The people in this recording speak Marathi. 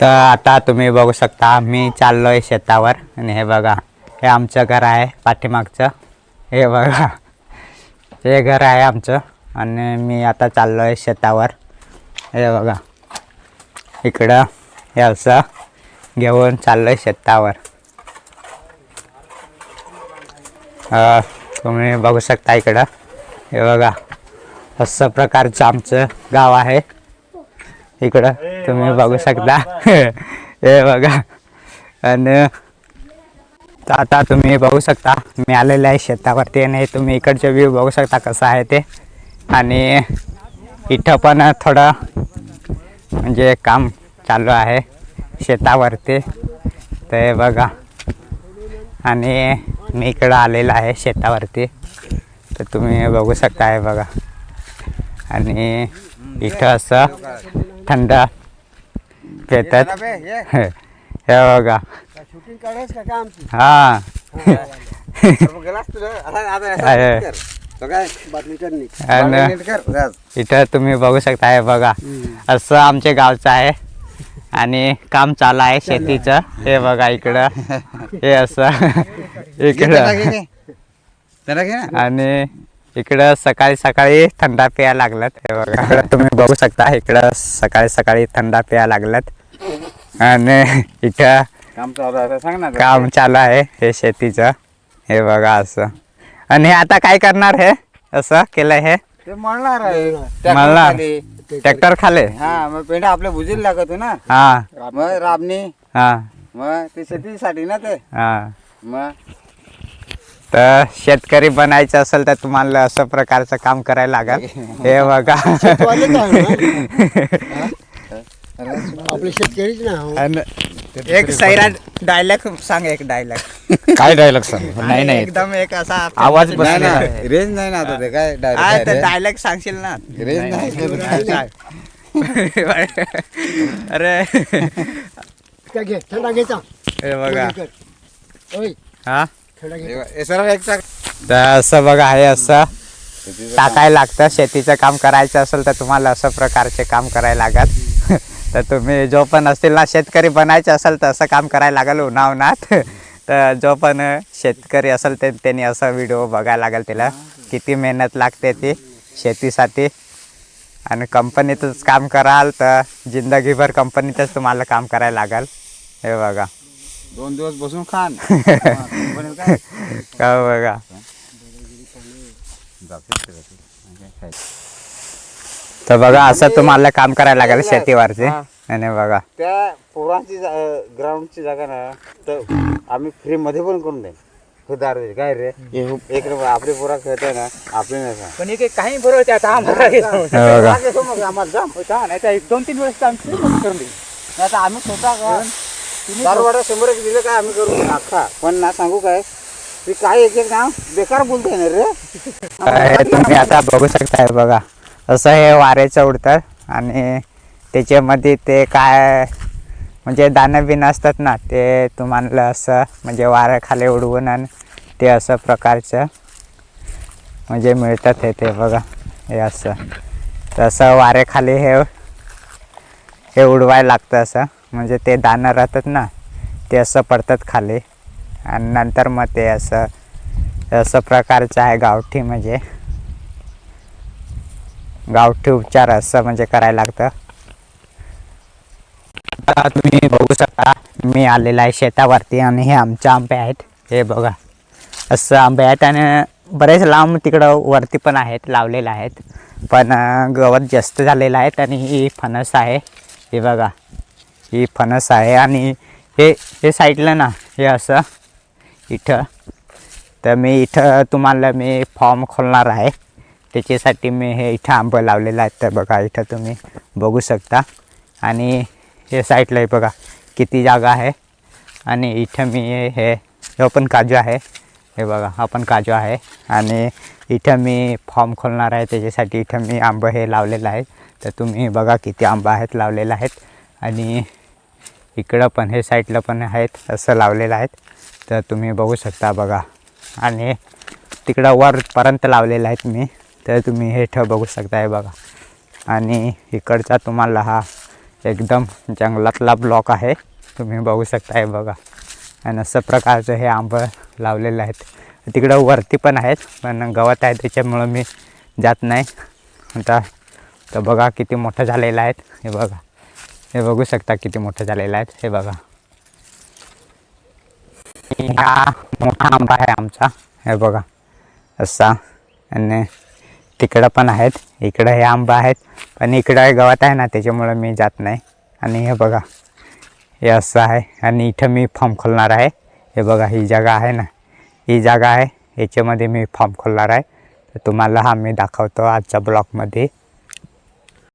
तर आता तुम्ही बघू शकता मी चाललोय शेतावर. आणि हे बघा हे आमचं घर आहे पाठीमागचं. हे बघा हे घर आहे आमचं. आणि मी आता चाललोय शेतावर. हे बघा इकडं हे असं घेऊन चाललोय शेतावर. तुम्ही बघू शकता इकडं. हे बघा असं प्रकारचं आमचं गाव आहे. इकडं. तुम्ही बघू शकता. हे बघा. आणि आता तुम्ही बघू शकता मी आलेलं आहे शेतावरती आणि तुम्ही इकडचे व्ह्यू बघू शकता कसं आहे ते. आणि इथं पण थोडं म्हणजे काम चालू आहे शेतावरती. तर हे बघा. आणि मी इकडं आलेलं आहे शेतावरती. तर तुम्ही बघू शकता हे बघा. आणि इथं असं थंड पेतात हे बघा. शूटिंग काढायच का का आमची हा. आणि इथं तुम्ही बघू शकता हे बघा. असं आमच्या गावचं आहे. आणि काम चालू आहे शेतीचं. हे बघा इकडं. हे असं. इकडं. आणि इकडं सकाळी सकाळी थंडा प्यायला लागलात. हे बघा. इकडं तुम्ही बघू शकता इकडं सकाळी सकाळी थंडा प्यायला लागलात. आणि इथं काम चालू आहे सांग ना. काम चालू आहे हे शेतीचं. हे बघा असं. आणि हे आता काय करणार हे? असं केलं हे? ते मळणार आहे. मळणार? ट्रॅक्टर खाले? हा मग पेंडा आपल्या भुजीला लागतो ना. हा. मग राबणी. हा. मग ते शेतीसाठी ना ते. हा. मग तर शेतकरी बनायचं असेल तर तुम्हाला असं प्रकारचं काम करायला लागेल. हे बघा. आपले शेतकरीच ना आणि एक सैरा डायलॉग सांग एक डायलॉग काय डायलॉग सांग? नाही नाही. एकदम एक असा आवाज नाही बसला ना नाही. रेंज नाही ना आता ते काय हा, direct डायलॉग सांगशील ना. रेंज नाही. अरे. घे थंडा घ्यायचा हे बघा. ओय. हा? तर असं बघा हे असं टाकायला लागतं. शेतीचं काम करायचं असेल तर तुम्हाला असं प्रकारचे काम करायला लागत. तर तुम्ही जो पण असतील ना शेतकरी बनायचं असेल तर असं काम करायला लागेल उन्हावनात. तर जो पण शेतकरी असेल ते त्यांनी असं व्हिडिओ बघायला लागेल त्याला किती मेहनत लागते ती शेतीसाठी. आणि कंपनीतच काम कराल तर जिंदगीभर कंपनीतच तुम्हाला काम करायला लागेल. हे बघा. दोन दिवस बसून खान. का बघा. तर बघा असं तुम्हाला काम करायला लागेल शेतीवरचे आणि बघा. त्या पोरांची ग्राउंडची जागा ना तर आम्ही फ्री मध्ये पण करून देईन. हे दारू काय रे? एक रुपये आपली पोरा खेळताय ना आपली नाही पण एक काही बरोबर ते आता आम्हाला हे मग आम्हाला जा. का नाही तर दोन तीन वेळेस आमची मदत करून देईल नाही तर आम्ही स्वतः दारवाडा शंभर एक दिले काय आम्ही करू? पण ना सांगू काय? ती काय एक एक नाव बेकार बोलते ना रे. हे तुम्ही आता बघू शकता हे बघा. असं हे वाऱ्याचं उडतं आणि त्याच्यामध्ये ते काय म्हणजे दाणं बिणं असतात ना ते तुम्हाला असं म्हणजे वाऱ्याखाली उडवून आणि ते असं प्रकारचं म्हणजे मिळतात हे ते बघा. हे असं. तसं वाऱ्याखाली हे हे उडवायला लागतं असं. म्हणजे ते दाणं राहतात ना ते असं पडतात खाली. आणि नंतर मग ते असं असं प्रकारचं आहे गावठी म्हणजे. गावठी उपचार असं म्हणजे करायला लागतं. आता तुम्ही बघू शकता मी आलेला आहे शेतावरती आणि हे आमचे आंबे आहेत. हे बघा असं आंबे आहेत आणि बरेच लांब तिकडं वरती पण आहेत लावलेले आहेत. पण गवत जास्त झालेलं आहे आणि ही फणस आहे. हे बघा ही फणस आहे आणि हे हे साईडला ना हे असं इथं. तर मी इथं तुम्हाला मी फॉर्म खोलणार आहे. त्याच्यासाठी मी हे इथं आंबं लावलेलं आहे तर बघा इथं तुम्ही बघू शकता. आणि हे साईडला बघा किती जागा आहे. आणि इथं मी हे हे पण काजू आहे. हे बघा हा पण काजू आहे. आणि इथं मी फॉर्म खोलणार आहे. त्याच्यासाठी इथं मी आंबं हे लावलेलं आहे. तर तुम्ही बघा किती आंबा आहेत लावलेलं आहेत. आणि इकडं पण हे साईडला पण आहेत असं लावलेलं आहेत. तर तुम्ही बघू शकता बघा. आणि तिकडं वरपर्यंत लावलेलं आहेत मी. तर तुम्ही हे ठेव बघू शकता हे बघा. आणि इकडचा तुम्हाला हा एकदम जंगलातला ब्लॉक आहे. तुम्ही बघू शकता हे बघा. आणि असं प्रकारचं हे आंबं लावलेलं आहेत. तिकडं वरती पण आहेत पण गवत आहे त्याच्यामुळं मी जात नाही. आता तर बघा किती मोठं झालेलं आहेत हे बघा. हे बघू शकता किती मोठं झालेलं आहेत. हे बघा. हा मोठा आंबा आहे आमचा. हे बघा. असा. आणि तिकडं पण आहेत. इकडं हे आंबा आहेत. पण इकडं गवत आहे ना त्याच्यामुळं मी जात नाही. आणि हे बघा. हे असं आहे. आणि इथं मी फॉर्म खोलणार आहे. हे बघा ही जागा आहे ना. ही जागा आहे. याच्यामध्ये मी फॉर्म खोलणार आहे. तर तुम्हाला हा मी दाखवतो आजच्या ब्लॉगमध्ये.